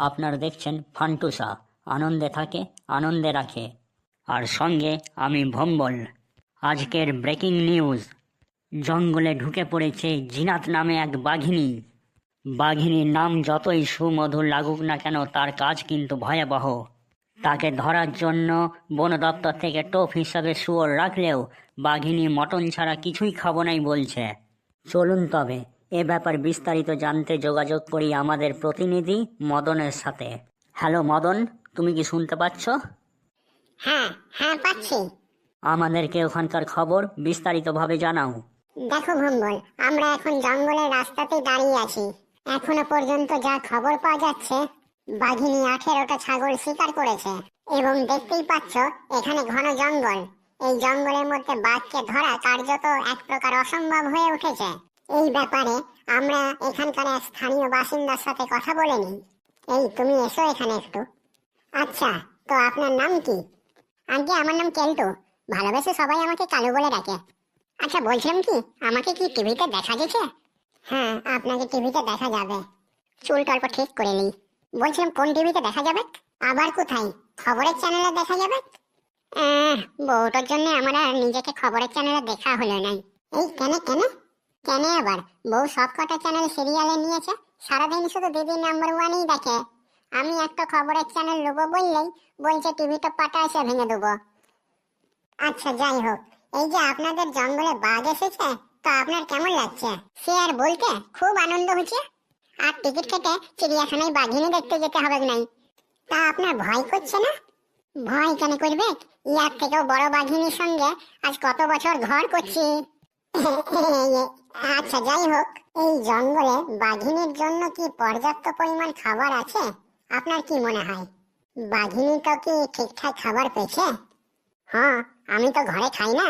আপনারা দেখছেন ফান্টুসা। আনন্দে থাকে, আনন্দে রাখে। আর সঙ্গে আমি ভম্বল। আজকের ব্রেকিং নিউজ। জঙ্গলে ঢুকে পড়েছে জিনাত নামে এক বাঘিনী। বাঘিনীর নাম যতই সুমধুর লাগুক না কেন, তার কাজ কিন্তু ভয়াবহ। তাকে ধরার জন্য বন দপ্তর থেকে টোপ হিসাবে শুয়োর রাখলেও বাঘিনী মটন ছাড়া কিছুই খাব নাই বলছে। চলুন তবে এ ব্যাপার বিস্তারিত জানতে যোগাযোগ করি আমাদের প্রতিনিধি মদনের সাথে। হ্যালো মদন তুমি কি শুনতে পাচ্ছ? হ্যাঁ হ্যাঁ পাচ্ছি। আমাদেরকে ওখানকার খবর বিস্তারিতভাবে জানাও। দেখো ভম্বল আমরা এখন জঙ্গলের রাস্তাতেই দাঁড়িয়ে আছি। এখনও পর্যন্ত যা খবর পাওয়া যাচ্ছে বাঘিনী আঠেরোটা ছাগল শিকার করেছে। এবং দেখতেই পাচ্ছ এখানে ঘন জঙ্গল। এই জঙ্গলের মধ্যে বাঘকে ধরা কার্যত এক প্রকার অসম্ভব হয়ে উঠেছে। এই ব্যাপারে আমরা এখানকার এক স্থানীয় বাসিন্দার সাথে কথা বলে নিই। এই, তুমি এসো এখানে একটু। আচ্ছা তো আপনার নাম কি? আগে আমার নাম কেলটু। ভালোবেসে সবাই আমাকে কালু বলে ডাকে। আচ্ছা বলছিলাম কি, আমাকে কি টিভিতে দেখা গেছে? হ্যাঁ আপনাকে টিভিতে দেখা যাবে। চুলটা অল্প ঠিক করে নিই। বলছিলাম, কোন টিভিতে দেখা যাবে? আবার কোথায়? খবরের চ্যানেলে দেখা যাবে? বউটার জন্য আমার আর নিজেকে খবরের চ্যানেলে দেখা হলো নাই। এই, কেন কেন? আবার। বউ সব কটা চ্যানেল সিরিয়ালে নিয়েছে, সারাদিন শুধু দিদি নাম্বার দেখে। আমি একটা খবরের চ্যানেল বললেই বলছে পাটা এসে ভেঙে আচ্ছা যাই হোক। এই যে আপনাদের জঙ্গলে বাঘ এসেছে, তো আপনার কেমন লাগছে? সে আর বলতে খুব আনন্দ হচ্ছে। আর টিকিট কেটে চিড়িয়াখানায় দেখতে যেতে হবে নাই? তা আপনার ভয় করছে না? ভয় কেন করবে? ইয়ার থেকেও বড় বাঘিনীর সঙ্গে আজ কত বছর ঘর করছি? আচ্ছা যাই হোক, এই জঙ্গলে বাঘিনীর জন্য কি পর্যাপ্ত পরিমাণ খাবার আছে? আপনার কি মনে হয়? বাঘিনী তো কি ঠিকঠাক খাবার পেয়েছে? হ্যাঁ আমি তো ঘরে খাই না।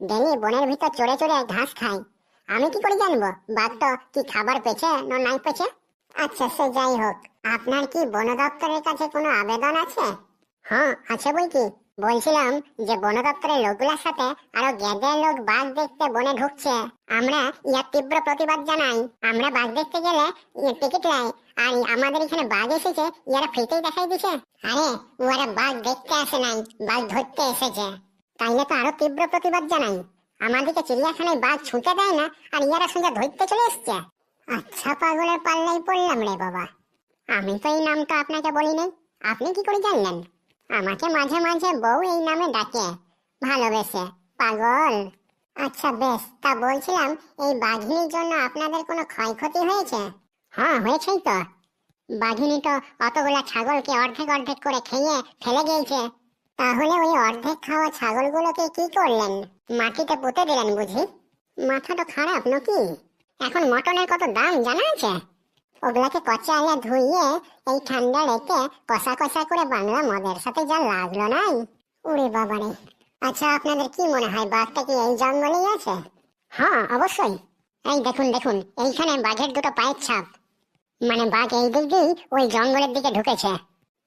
ডেলি বনের ভিতর চড়ে চড়ে ঘাস খাই আমি কি করে জানব, বাঘ তো কি খাবার পেয়েছে না নাই পেছে আচ্ছা সে যাই হোক, আপনার কি বন দপ্তরের কাছে কোনো আবেদন আছে? হ্যাঁ আছে বই কি? বলছিলাম যে বন দপ্তরের লোকগুলোর সাথে আরও গেদের লোক বাঘ দেখতে বনে ঢুকছে। আমরা ইয়ার তীব্র প্রতিবাদ জানাই। আমরা বাঘ দেখতে গেলে টিকিট লাই আর আমাদের এখানে বাঘ এসেছে, ইয়ারা ফ্রিতেই দেখাই দিছে। আরে ওরা বাঘ দেখতে আসে নাই, বাঘ ধরতে এসেছে। তাইলে তো আরও তীব্র প্রতিবাদ জানাই। আমাদেরকে চিড়িয়াখানায় বাঘ ছুঁতে দেয় না, আর ইয়ারা সঙ্গে ধরতে চলে এসছে। আচ্ছা পাগলের পাল্লাই পড়লাম রে বাবা। আমি তো এই নামটা আপনাকে বলি নাই আপনি কি করে জানলেন? আমাকে মাঝে মাঝে বউ এই নামে ডাকে। ভালোবেসে। পাগল। আচ্ছা বেশ, তা বলছিলাম, এই বাঘিনীর জন্য আপনাদের কোনো ক্ষয়ক্ষতি হয়েছে? হ্যাঁ হয়েছেই তো। বাঘিনী তো অতগুলা ছাগলকে অর্ধেক অর্ধেক করে খেয়ে ফেলে গিয়েছে। তাহলে ওই অর্ধেক খাওয়া ছাগলগুলোকে কি করলেন? মাটিতে পুঁতে দিলেন বুঝি? মাথাটা খারাপ নাকি? এখন মটনের কত দাম জানা আছে? ওগুলাকে কচালে ধুইয়ে এই ঠান্ডা রেখে কষা কষা করে বাংলা মদের সাথে যা লাগল নাই। উড়ে বাবারে। আচ্ছা আপনাদের কি মনে হয়, বাঘটা কি এই জঙ্গলেই আছে? হ্যাঁ অবশ্যই। এই দেখুন দেখুন, এইখানে বাঘের দুটো পায়ের ছাপ। মানে বাঘ এই দিক দিয়েই ওই জঙ্গলের দিকে ঢুকেছে।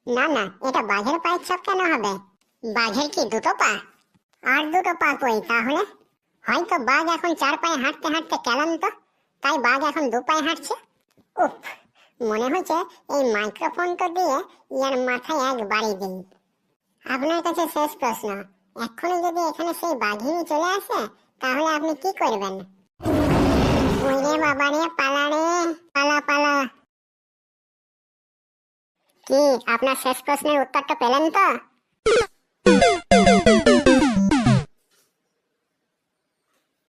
না না, এটা বাঘের পায়ের ছাপ কেন হবে? বাঘের কি দুটো পা? আর দুটো পা কই তাহলে? হয়তো বাঘ এখন চার পায়ে হাঁটতে হাঁটতে কেলান তো তাই বাঘ এখন দু পায়ে হাঁটছে। উফ, মনে হচ্ছে এই মাইক্রোফোনটা দিয়ে ইয়ার মাথায় এক বাড়ি দিই। আপনার কাছে শেষ প্রশ্ন, এক্ষুনি যদি এখানে সেই বাঘিনী চলে আসে, তাহলে আপনি কি করবেন? বাবা রে, পালা রে, পালা পালা। কি, আপনার শেষ প্রশ্নের উত্তরটা পেলেন তো?